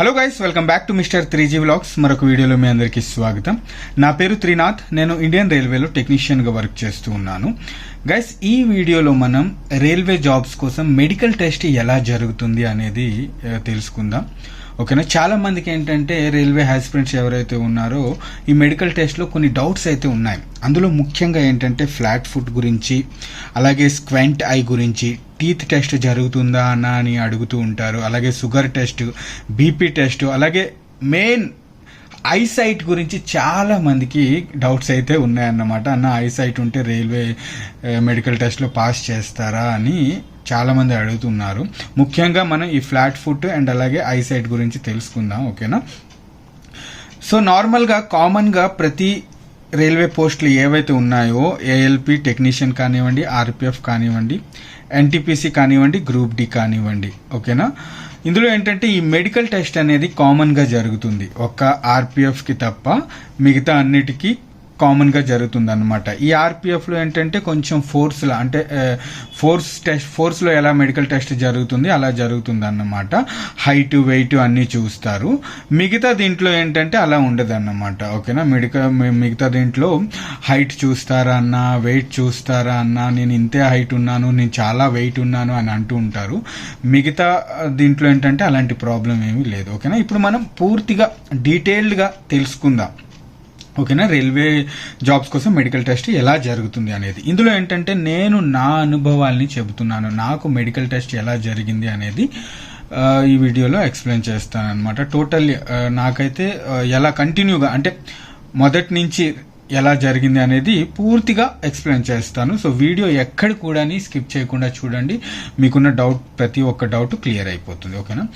Hello guys welcome back to mister three G vlogs మరొక వీడియోలో మీ అందరికీ స్వాగతం. నా పేరు త్రినాథ్. నేను ఇండియన్ రైల్వేలో టెక్నీషియన్గా వర్క్ చేస్తూ ఉన్నాను. గైస్ ఈ వీడియోలో మనం రైల్వే జాబ్స్ కోసం మెడికల్ టెస్ట్ ఎలా జరుగుతుంది అనేది తెలుసుకుందాం. ఓకేనా? చాలా మందికి ఏంటంటే రైల్వే హాస్పిరెంట్స్ ఎవరైతే ఉన్నారో ఈ మెడికల్ టెస్ట్లో కొన్ని డౌట్స్ అయితే ఉన్నాయి. అందులో ముఖ్యంగా ఏంటంటే ఫ్లాట్ ఫుట్ గురించి అలాగే స్క్వెంట్ ఐ గురించి టీత్ టెస్ట్ జరుగుతుందా అన్న అని అడుగుతూ ఉంటారు. అలాగే షుగర్ టెస్ట్ బీపీ టెస్ట్ అలాగే మెయిన్ ఐసైట్ గురించి చాలా మందికి డౌట్స్ అయితే ఉన్నాయన్నమాట. అన్న ఐసైట్ ఉంటే రైల్వే మెడికల్ టెస్ట్లో పాస్ చేస్తారా అని చాలామంది అడుగుతున్నారు. ముఖ్యంగా మనం ఈ ఫ్లాట్ ఫుట్ అండ్ అలాగే ఐసైట్ గురించి తెలుసుకుందాం ఓకేనా? సో నార్మల్గా కామన్గా ప్రతి రైల్వే పోస్టులు ఏవైతే ఉన్నాయో ఏఎల్పి టెక్నీషియన్ కానివ్వండి ఆర్పిఎఫ్ కానివ్వండి ఎన్టీపీసీ కానివ్వండి గ్రూప్ డి కానివ్వండి ఓకేనా? ఇందులో ఏంటంటే ఈ మెడికల్ టెస్ట్ అనేది కామన్గా జరుగుతుంది. ఒక్క ఆర్పిఎఫ్కి తప్ప మిగతా అన్నిటికీ కామన్గా జరుగుతుందన్నమాట. ఈ ఆర్పిఎఫ్లో ఏంటంటే కొంచెం ఫోర్స్లో అంటే ఫోర్స్ టెస్ట్ ఫోర్స్లో ఎలా మెడికల్ టెస్ట్ జరుగుతుంది అలా జరుగుతుంది అన్నమాట హైట్ వెయిట్ అన్నీ చూస్తారు. మిగతా దీంట్లో ఏంటంటే అలా ఉండదు అన్నమాట ఓకేనా మెడికల్ మిగతా దీంట్లో హైట్ చూస్తారా అన్న వెయిట్ చూస్తారా అన్న నేను ఇంతే హైట్ ఉన్నాను నేను చాలా వెయిట్ ఉన్నాను అని అంటూ ఉంటారు. మిగతా దీంట్లో ఏంటంటే అలాంటి ప్రాబ్లం ఏమీ లేదు ఓకేనా? ఇప్పుడు మనం పూర్తిగా డీటెయిల్డ్గా తెలుసుకుందాం. ఓకేనా? రైల్వే జాబ్స్ కోసం మెడికల్ టెస్ట్ ఎలా జరుగుతుంది అనేది. ఇందులో ఏంటంటే నేను నా అనుభవాల్ని చెబుతున్నాను. నాకు మెడికల్ టెస్ట్ ఎలా జరిగింది అనేది ఈ వీడియోలో ఎక్స్ప్లెయిన్ చేస్తాను అనమాట టోటల్ నాకైతే ఎలా కంటిన్యూగా అంటే మొదటి నుంచి ఎలా జరిగింది అనేది పూర్తిగా ఎక్స్ప్లెయిన్ చేస్తాను. సో వీడియో ఎక్కడ కూడా స్కిప్ చేయకుండా చూడండి. మీకున్న డౌట్ ప్రతి ఒక్క డౌట్ క్లియర్ అయిపోతుంది. ఓకేనా?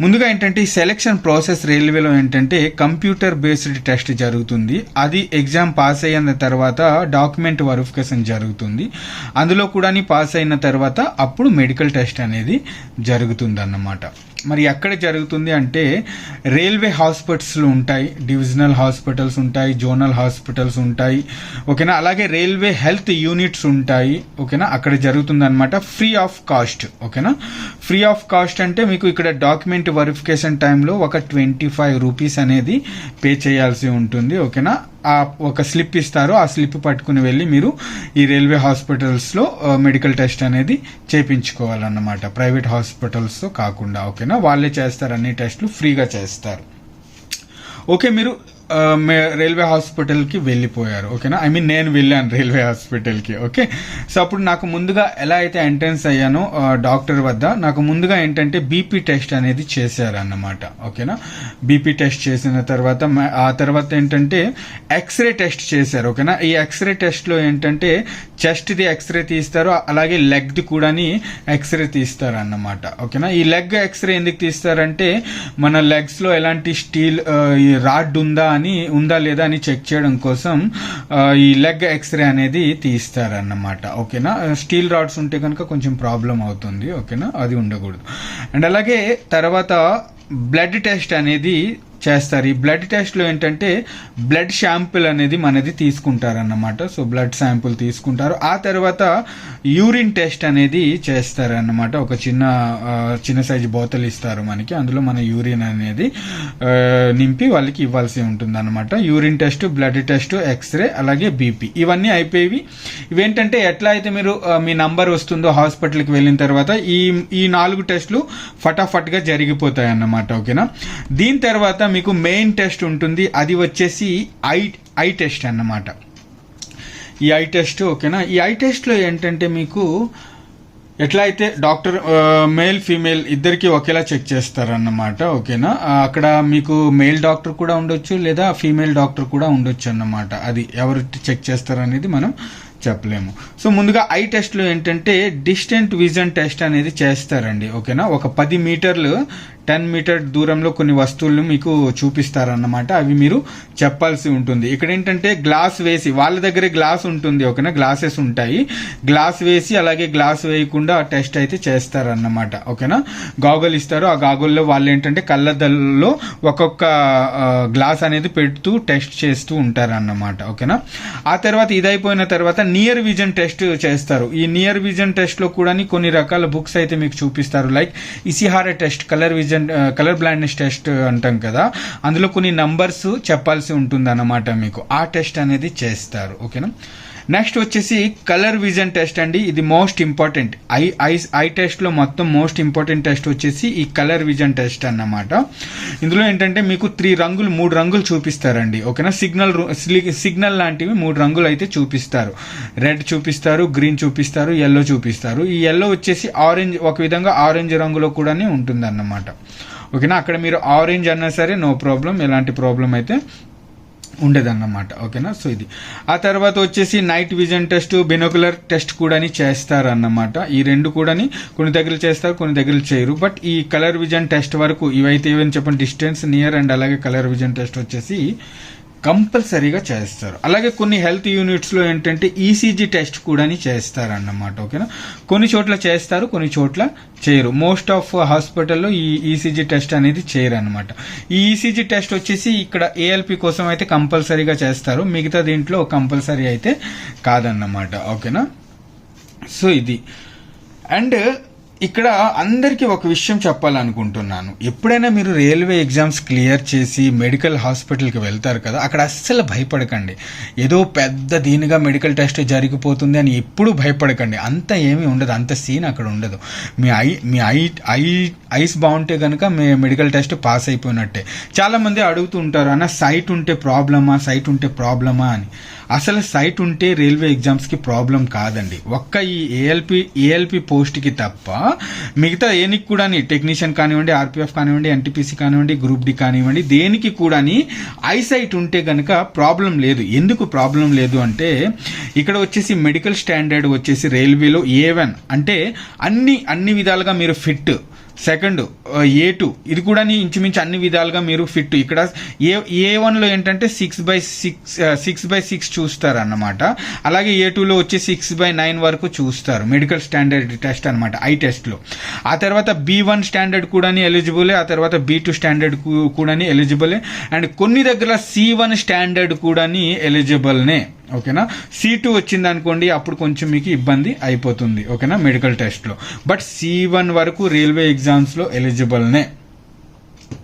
ముందుగా ఏంటంటే ఈ సెలెక్షన్ ప్రాసెస్ రైల్వేలో ఏంటంటే కంప్యూటర్ బేస్డ్ టెస్ట్ జరుగుతుంది. అది ఎగ్జామ్ పాస్ అయిన తర్వాత డాక్యుమెంట్ వెరిఫికేషన్ జరుగుతుంది. అందులో కూడా పాస్ అయిన తర్వాత అప్పుడు మెడికల్ టెస్ట్ అనేది జరుగుతుంది అన్నమాట మరి ఎక్కడ జరుగుతుంది అంటే రైల్వే హాస్పిటల్స్లు ఉంటాయి డివిజనల్ హాస్పిటల్స్ ఉంటాయి జోనల్ హాస్పిటల్స్ ఉంటాయి ఓకేనా? అలాగే రైల్వే హెల్త్ యూనిట్స్ ఉంటాయి ఓకేనా? అక్కడ జరుగుతుందనమాట ఫ్రీ ఆఫ్ కాస్ట్ ఓకేనా? ఫ్రీ ఆఫ్ కాస్ట్ అంటే మీకు ఇక్కడ డాక్యుమెంట్ వెరిఫికేషన్ టైంలో ఒక ట్వంటీ ఫైవ్ రూపీస్ అనేది పే చేయాల్సి ఉంటుంది ఓకేనా? ఆ ఒక స్లిప్ ఇస్తారు ఆ స్లిప్ పట్టుకుని వెళ్ళి మీరు ఈ రైల్వే హాస్పిటల్స్లో మెడికల్ టెస్ట్ అనేది చేయించుకోవాలన్నమాట ప్రైవేట్ హాస్పిటల్స్తో కాకుండా ఓకేనా వాళ్ళే చేస్తారు అన్ని టెస్ట్లు ఫ్రీగా చేస్తారు. ఓకే మీరు రైల్వే హాస్పిటల్కి వెళ్ళిపోయారు ఓకేనా? ఐ మీన్ నేను వెళ్ళాను రైల్వే హాస్పిటల్కి ఓకే? సో అప్పుడు నాకు ముందుగా ఎలా అయితే ఎంట్రన్స్ అయ్యానో డాక్టర్ వద్ద నాకు ముందుగా ఏంటంటే బీపీ టెస్ట్ అనేది చేశారన్నమాట ఓకేనా? బీపీ టెస్ట్ చేసిన తర్వాత ఆ తర్వాత ఏంటంటే ఎక్స్రే టెస్ట్ చేశారు ఓకేనా? ఈ ఎక్స్రే టెస్ట్లో ఏంటంటే చెస్ట్ది ఎక్స్రే తీస్తారు అలాగే లెగ్ది కూడాని ఎక్స్రే తీస్తారు అన్నమాట ఓకేనా? ఈ లెగ్ ఎక్స్రే ఎందుకు తీస్తారంటే మన లెగ్స్లో ఎలాంటి స్టీల్ ఈ రాడ్ ఉందా అని ఉందా లేదా అని చెక్ చేయడం కోసం ఈ లెగ్ ఎక్స్రే అనేది తీస్తారన్నమాట. ఓకేనా? స్టీల్ రాడ్స్ ఉంటే కనుక కొంచెం ప్రాబ్లం అవుతుంది. ఓకేనా? అది ఉండకూడదు. అండ్ అలాగే తర్వాత బ్లడ్ టెస్ట్ అనేది చేస్తారు. ఈ బ్లడ్ టెస్ట్లో ఏంటంటే బ్లడ్ శాంపుల్ అనేది మనది తీసుకుంటారన్నమాట. సో బ్లడ్ శాంపుల్ తీసుకుంటారు. ఆ తర్వాత యూరిన్ టెస్ట్ అనేది చేస్తారన్నమాట. ఒక చిన్న చిన్న సైజు బోతల్ ఇస్తారు మనకి. అందులో మన యూరిన్ అనేది నింపి వాళ్ళకి ఇవ్వాల్సి ఉంటుంది అనమాట urine test blood test X-ray అలాగే బీపీ ఇవన్నీ అయిపోయేవి. ఇవేంటంటే ఎట్లా అయితే మీరు మీ నంబర్ వస్తుందో హాస్పిటల్కి వెళ్ళిన తర్వాత ఈ ఈ నాలుగు టెస్టులు ఫటాఫట్గా జరిగిపోతాయి అన్నమాట ఓకేనా? దీని తర్వాత మీకు మెయిన్ టెస్ట్ ఉంటుంది. అది వచ్చేసి ఐ ఐ టెస్ట్ అన్నమాట. ఈ ఐ టెస్ట్ ఓకేనా? ఈ ఐ టెస్ట్లో ఏంటంటే మీకు ఎట్లా అయితే డాక్టర్ మేల్ ఫీమేల్ ఇద్దరికి ఒకేలా చెక్ చేస్తారన్నమాట ఓకేనా? అక్కడ మీకు మేల్ డాక్టర్ కూడా ఉండొచ్చు లేదా ఫీమేల్ డాక్టర్ కూడా ఉండొచ్చు అన్నమాట. అది ఎవరు చెక్ చేస్తారనేది మనం చెప్పలేము. సో ముందుగా ఐ టెస్ట్లో ఏంటంటే డిస్టెంట్ విజన్ టెస్ట్ అనేది చేస్తారండి ఓకేనా? ఒక పది మీటర్లు టెన్ మీటర్ దూరంలో కొన్ని వస్తువులను మీకు చూపిస్తారన్నమాట. అవి మీరు చెప్పాల్సి ఉంటుంది. ఇక్కడ ఏంటంటే గ్లాస్ వేసి వాళ్ళ దగ్గర గ్లాస్ ఉంటుంది ఓకేనా గ్లాసెస్ ఉంటాయి. గ్లాస్ వేసి అలాగే గ్లాస్ వేయకుండా టెస్ట్ అయితే చేస్తారన్నమాట ఓకేనా? గాగుల్ ఇస్తారు. ఆ గాగుల్లో వాళ్ళు ఏంటంటే కళ్ళద్దాల్లో ఒక్కొక్క గ్లాస్ అనేది పెడుతూ టెస్ట్ చేస్తూ ఉంటారన్నమాట ఓకేనా? ఆ తర్వాత ఇదైపోయిన తర్వాత నియర్ విజన్ టెస్ట్ చేస్తారు. ఈ నియర్ విజన్ టెస్ట్లో కూడా కొన్ని రకాల బుక్స్ అయితే మీకు చూపిస్తారు. Like Ishihara test colour vision vision colour blindness test అంటాం కదా అందులో కొన్ని నంబర్స్ చెప్పాల్సి ఉంటుంది అన్నమాట మీకు. ఆ టెస్ట్ అనేది చేస్తారు ఓకేనా? నెక్స్ట్ వచ్చేసి కలర్ విజన్ టెస్ట్ అండి. ఇది most important. Eye eye eye టెస్ట్లో మొత్తం మోస్ట్ ఇంపార్టెంట్ టెస్ట్ వచ్చేసి ఈ కలర్ విజన్ టెస్ట్ అన్నమాట. ఇందులో ఏంటంటే మీకు త్రీ రంగులు మూడు రంగులు చూపిస్తారండి. ఓకేనా? సిగ్నల్ సిగ్నల్ లాంటివి మూడు రంగులు అయితే చూపిస్తారు. రెడ్ చూపిస్తారు గ్రీన్ చూపిస్తారు ఎల్లో చూపిస్తారు. ఈ ఎల్లో వచ్చేసి ఆరెంజ్ ఒక విధంగా ఆరెంజ్ రంగులో కూడానే ఉంటుంది అన్నమాట ఓకేనా? అక్కడ మీరు ఆరెంజ్ అన్నా సరే నో ప్రాబ్లం. ఎలాంటి ప్రాబ్లం అయితే ఉండేదన్నమాట. ఓకేనా? సో ఇది. ఆ తర్వాత వచ్చేసి night vision test binocular test కూడా చేస్తారు అన్నమాట ఈ రెండు కూడాని కొన్ని దగ్గర చేస్తారు కొన్ని దగ్గర చేయరు. బట్ ఈ కలర్ విజన్ టెస్ట్ వరకు ఇవైతే ఏమని చెప్పండి? డిస్టెన్స్ నియర్ అండ్ అలాగే కలర్ విజన్ టెస్ట్ వచ్చేసి కంపల్సరీగా చేస్తారు. అలాగే కొన్ని హెల్త్ యూనిట్స్లో ఏంటంటే ఈసీజీ టెస్ట్ కూడా చేస్తారు అన్నమాట ఓకేనా? కొన్ని చోట్ల చేస్తారు కొన్ని చోట్ల చేయరు. మోస్ట్ ఆఫ్ హాస్పిటల్లో ఈ ఈసీజీ టెస్ట్ అనేది చేయరు అనమాట ఈ ఈసీజీ టెస్ట్ వచ్చేసి ఇక్కడ ఏఎల్పి కోసం అయితే కంపల్సరీగా చేస్తారు. మిగతా దీంట్లో కంపల్సరీ అయితే కాదన్నమాట ఓకేనా? సో ఇది. అండ్ ఇక్కడ అందరికీ ఒక విషయం చెప్పాలనుకుంటున్నాను. ఎప్పుడైనా మీరు రైల్వే ఎగ్జామ్స్ క్లియర్ చేసి మెడికల్ హాస్పిటల్కి వెళ్తారు కదా అక్కడ అస్సలు భయపడకండి. ఏదో పెద్ద దీనిగా మెడికల్ టెస్ట్ జరిగిపోతుంది అని ఎప్పుడు భయపడకండి. అంత ఏమీ ఉండదు అంత సీన్ అక్కడ ఉండదు. మీ ఐ మీ ఐ ఐ ఐస్ బాగుంటే కనుక మీ మెడికల్ టెస్ట్ పాస్ అయిపోయినట్టే. చాలామంది అడుగుతూ ఉంటారు అన్న సైట్ ఉంటే ప్రాబ్లమా సైట్ ఉంటే ప్రాబ్లమా అని. అసలు సైట్ ఉంటే రైల్వే ఎగ్జామ్స్కి ప్రాబ్లం కాదండి. ఒక్క ఈ ఏఎల్పి ఏఎల్పి పోస్ట్కి తప్ప మిగతా దేనికి కూడా టెక్నీషియన్ కానివ్వండి ఆర్పిఎఫ్ కానివ్వండి ఎన్టీపీసీ కానివ్వండి గ్రూప్ డి కానివ్వండి దేనికి కూడా ఐసైట్ ఉంటే కనుక ప్రాబ్లం లేదు. ఎందుకు ప్రాబ్లం లేదు అంటే ఇక్కడ వచ్చేసి మెడికల్ స్టాండర్డ్ వచ్చేసి రైల్వేలో ఏ వన్ అంటే అన్ని అన్ని విధాలుగా మీరు ఫిట్ సెకండ్ ఏ టూ ఇది కూడా ఇంచుమించు అన్ని విధాలుగా మీరు ఫిట్ ఇక్కడ ఏ ఏ వన్లో ఏంటంటే six by six six by six చూస్తారు అన్నమాట అలాగే ఏ టూలో వచ్చి సిక్స్ బై నైన్ వరకు చూస్తారు. మెడికల్ స్టాండర్డ్ టెస్ట్ అనమాట ఐ టెస్ట్లో ఆ తర్వాత బి వన్ స్టాండర్డ్ కూడా ఎలిజిబులే ఆ తర్వాత బి టూ స్టాండర్డ్ కూడా ఎలిజిబులే అండ్ కొన్ని దగ్గర సి వన్ స్టాండర్డ్ కూడా ఎలిజిబుల్నే ఓకేనా? సి టూ వచ్చింది అనుకోండి అప్పుడు కొంచెం మీకు ఇబ్బంది అయిపోతుంది ఓకేనా మెడికల్ టెస్ట్లో బట్ సి వన్ వరకు రైల్వే ఎగ్జామ్స్లో ఎలిజిబుల్నే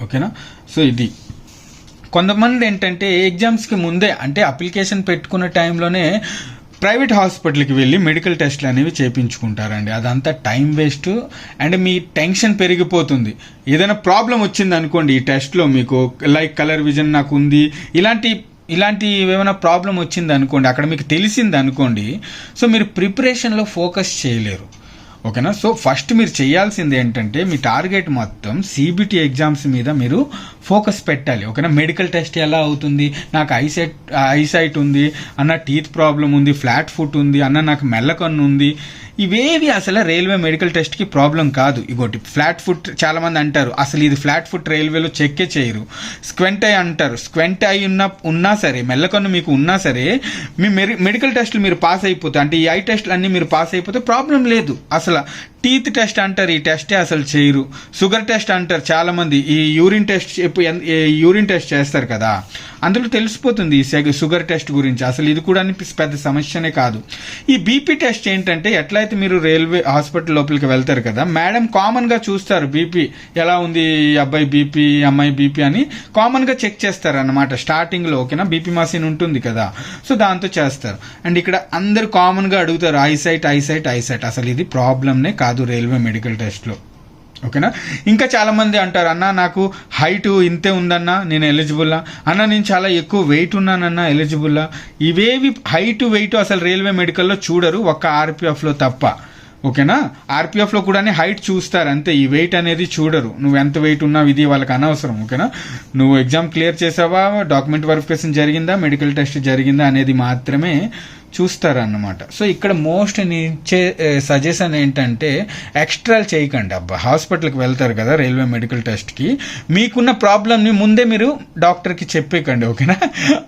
ఓకేనా? సో ఇది. కొంతమంది ఏంటంటే ఎగ్జామ్స్కి ముందే అంటే అప్లికేషన్ పెట్టుకున్న టైంలోనే ప్రైవేట్ హాస్పిటల్కి వెళ్ళి మెడికల్ టెస్ట్లు అనేవి చేయించుకుంటారండి అదంతా టైం వేస్ట్ అండ్ మీ టెన్షన్ పెరిగిపోతుంది. ఏదైనా ప్రాబ్లం వచ్చింది అనుకోండి ఈ టెస్ట్లో మీకు లైక్ కలర్ విజన్ నాకు ఉంది ఇలాంటి ఇలాంటి ఏమైనా ప్రాబ్లం వచ్చింది అనుకోండి అక్కడ మీకు తెలిసింది అనుకోండి సో మీరు ప్రిపరేషన్లో ఫోకస్ చేయలేరు. ఓకేనా? సో ఫస్ట్ మీరు చేయాల్సింది ఏంటంటే మీ టార్గెట్ మొత్తం సిబిటి ఎగ్జామ్స్ మీద మీరు ఫోకస్ పెట్టాలి. ఓకేనా? మెడికల్ టెస్ట్ ఎలా అవుతుంది? నాకు ఐసైట్ ఐసైట్ ఉంది అన్న టీత్ ప్రాబ్లం ఉంది ఫ్లాట్ ఫుట్ ఉంది అన్న నాకు మెల్లకన్ను ఉంది. ఇవేవి అసలు రైల్వే మెడికల్ టెస్ట్కి ప్రాబ్లం కాదు. ఇగోటి ఫ్లాట్ ఫుట్ చాలామంది అంటారు అసలు ఇది ఫ్లాట్ ఫుట్ రైల్వేలో చెక్కే చేయరు. స్క్వెంట్ అయి అంటారు స్క్వెంట్ అయి ఉన్న ఉన్నా సరే మెల్లకన్ను మీకు ఉన్నా సరే మీ మెరి మెడికల్ టెస్ట్లు మీరు పాస్ అయిపోతే అంటే ఈ ఐ టెస్ట్లు అన్నీ మీరు పాస్ అయిపోతే ప్రాబ్లం లేదు. అసలు Tesla టీత్ టెస్ట్ అంటారు ఈ టెస్టే అసలు చేయరు. షుగర్ టెస్ట్ అంటారు చాలామంది. ఈ యూరిన్ టెస్ట్ యూరిన్ టెస్ట్ చేస్తారు కదా. అందులో తెలిసిపోతుంది ఈ సెగ- షుగర్ టెస్ట్ గురించి. అసలు ఇది కూడా పెద్ద సమస్యనే కాదు. ఈ బీపీ టెస్ట్ ఏంటంటే ఎట్లయితే మీరు రైల్వే హాస్పిటల్ లోపలికి వెళ్తారు కదా మేడం కామన్గా చూస్తారు బీపీ. ఎలా ఉంది ఈ అబ్బాయి బీపీ అమ్మాయి బీపీ అని కామన్గా చెక్ చేస్తారు అన్నమాట స్టార్టింగ్లో ఓకేనా? బీపీ మసీన్ ఉంటుంది కదా. సో దాంతో చేస్తారు. అండ్ ఇక్కడ అందరు కామన్గా అడుగుతారు ఐసైట్ ఐసైట్ ఐసైట్ అసలు ఇది ప్రాబ్లమ్నే కాదు. రైల్వే మెడికల్ టెస్ట్లో. ఓకేనా? ఇంకా చాలా మంది అంటారు అన్న నాకు హైట్ ఇంతే ఉందన్నా నేను ఎలిజిబుల్లా అన్న నేను చాలా ఎక్కువ వెయిట్ ఉన్నానన్నా ఎలిజిబుల్లా ఇవేవి హైట్ వెయిట్ అసలు రైల్వే మెడికల్లో చూడరు ఒక్క ఆర్పిఎఫ్లో తప్ప. ఓకేనా? ఆర్పిఎఫ్లో కూడా హైట్ చూస్తారు అంతే. ఈ వెయిట్ అనేది చూడరు. నువ్వు ఎంత వెయిట్ ఉన్నావు ఇది వాళ్ళకి అనవసరం ఓకేనా? నువ్వు ఎగ్జామ్ క్లియర్ చేసావా? డాక్యుమెంట్ వెరిఫికేషన్ జరిగిందా? మెడికల్ టెస్ట్ జరిగిందా అనేది మాత్రమే చూస్తారన్నమాట. సో ఇక్కడ మోస్ట్ నేను ఇచ్చే సజెషన్ ఏంటంటే ఎక్స్ట్రాలు చేయకండి అబ్బా. హాస్పిటల్కి వెళ్తారు కదా రైల్వే మెడికల్ టెస్ట్కి. మీకున్న ప్రాబ్లమ్ని ముందే మీరు డాక్టర్కి చెప్పేకండి ఓకేనా?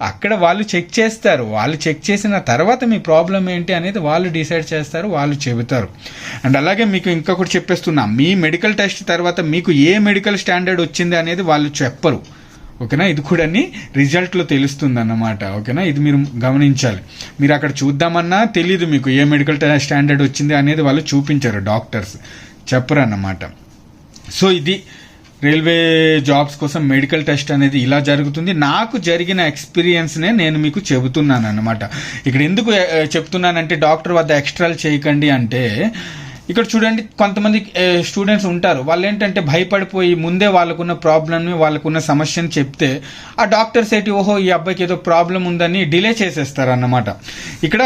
అక్కడ వాళ్ళు చెక్ చేస్తారు. వాళ్ళు చెక్ చేసిన తర్వాత మీ ప్రాబ్లం ఏంటి అనేది వాళ్ళు డిసైడ్ చేస్తారు వాళ్ళు చెబుతారు. అండ్ అలాగే మీకు ఇంకొకటి చెప్పేస్తున్నా. మీ మెడికల్ టెస్ట్ తర్వాత మీకు ఏ మెడికల్ స్టాండర్డ్ వచ్చింది అనేది వాళ్ళు చెప్పరు. ఓకేనా? ఇది కూడా రిజల్ట్లో తెలుస్తుంది అన్నమాట ఓకేనా? ఇది మీరు గమనించాలి. మీరు అక్కడ చూద్దామన్నా తెలియదు మీకు ఏ మెడికల్ స్టాండర్డ్ వచ్చింది అనేది వాళ్ళు చూపించారు డాక్టర్స్ చెప్పరు అన్నమాట సో ఇది రైల్వే జాబ్స్ కోసం మెడికల్ టెస్ట్ అనేది ఇలా జరుగుతుంది. నాకు జరిగిన ఎక్స్పీరియన్స్నే నేను మీకు చెబుతున్నాను అనమాట ఇక్కడ ఎందుకు చెప్తున్నానంటే డాక్టర్ వద్ద ఎక్స్ట్రాలు చేయకండి అంటే ఇక్కడ చూడండి కొంతమంది స్టూడెంట్స్ ఉంటారు. వాళ్ళు ఏంటంటే భయపడిపోయి ముందే వాళ్ళకున్న ప్రాబ్లమ్ని వాళ్ళకున్న సమస్యని చెప్తే ఆ డాక్టర్స్ ఏంటి ఓహో ఈ అబ్బాయికి ఏదో ప్రాబ్లం ఉందని డిలే చేసేస్తారు అన్నమాట ఇక్కడ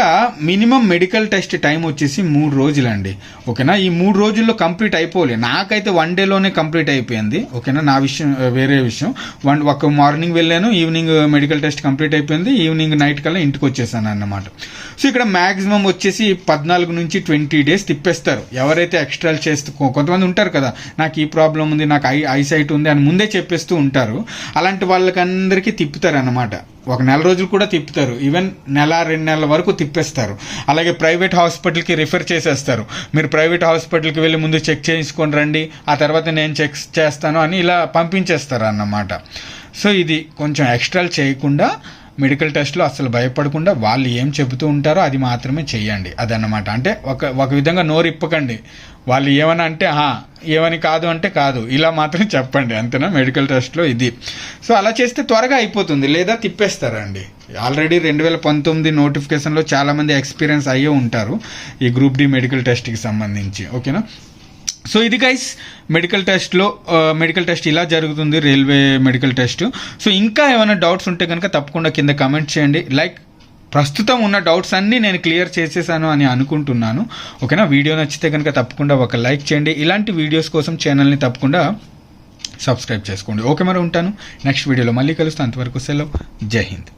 మినిమం మెడికల్ టెస్ట్ టైం వచ్చేసి మూడు రోజులండి. ఓకేనా? ఈ మూడు రోజుల్లో కంప్లీట్ అయిపోలే. నాకైతే వన్ డేలోనే కంప్లీట్ అయిపోయింది. ఓకేనా? నా విషయం వేరే విషయం. వన్ ఒక మార్నింగ్ వెళ్ళాను ఈవినింగ్ మెడికల్ టెస్ట్ కంప్లీట్ అయిపోయింది. ఈవినింగ్ నైట్ కల్లా ఇంటికి వచ్చేసాను అన్నమాట సో ఇక్కడ మ్యాక్సిమం వచ్చేసి పద్నాలుగు నుంచి ట్వంటీ డేస్ తిప్పేస్తారు. ఎవరైతే ఎక్స్ట్రాలు చేస్తూ కొంతమంది ఉంటారు కదా నాకు ఈ ప్రాబ్లం ఉంది నాకు ఐ ఐసైట్ ఉంది అని ముందే చెప్పేస్తూ ఉంటారు. అలాంటి వాళ్ళకందరికీ తిప్పుతారు అన్నమాట ఒక నెల రోజులు కూడా తిప్పుతారు. ఈవెన్ నెల రెండు నెలల వరకు తిప్పేస్తారు. అలాగే ప్రైవేట్ హాస్పిటల్కి రిఫర్ చేసేస్తారు. మీరు ప్రైవేట్ హాస్పిటల్కి వెళ్ళి ముందు చెక్ చేయించుకొని రండి ఆ తర్వాత నేను చెక్ చేస్తాను అని ఇలా పంపించేస్తారు అన్నమాట సో ఇది కొంచెం ఎక్స్ట్రాలు చేయకుండా మెడికల్ టెస్ట్లో అసలు భయపడకుండా వాళ్ళు ఏం చెబుతూ ఉంటారో అది మాత్రమే చేయండి అదన్నమాట. అంటే ఒక ఒక విధంగా నోరు ఇప్పకండి వాళ్ళు ఏమని అంటే ఏమని కాదు అంటే కాదు. ఇలా మాత్రం చెప్పండి. అంతేనా? మెడికల్ టెస్ట్లో ఇది. సో అలా చేస్తే త్వరగా అయిపోతుంది. లేదా తిప్పేస్తారండి. ఆల్రెడీ రెండు వేల పంతొమ్మిది నోటిఫికేషన్లో చాలామంది ఎక్స్పీరియన్స్ అయ్యే ఉంటారు ఈ గ్రూప్ డి మెడికల్ టెస్ట్కి సంబంధించి. ఓకేనా? సో ఇది గైస్ మెడికల్ టెస్ట్లో మెడికల్ టెస్ట్ ఇలా జరుగుతుంది రైల్వే మెడికల్ టెస్ట్ సో ఇంకా ఏమైనా డౌట్స్ ఉంటే కనుక తప్పకుండా కింద కమెంట్ చేయండి. లైక్ ప్రస్తుతం ఉన్న డౌట్స్ అన్నీ నేను క్లియర్ చేసేసాను అని అనుకుంటున్నాను. ఓకేనా? వీడియో నచ్చితే కనుక తప్పకుండా ఒక లైక్ చేయండి. ఇలాంటి వీడియోస్ కోసం ఛానల్ని తప్పకుండా సబ్స్క్రైబ్ చేసుకోండి. ఓకే మరి ఉంటాను. నెక్స్ట్ వీడియోలో మళ్ళీ కలుస్తాను. అంతవరకు సెలవు. జై హింద్.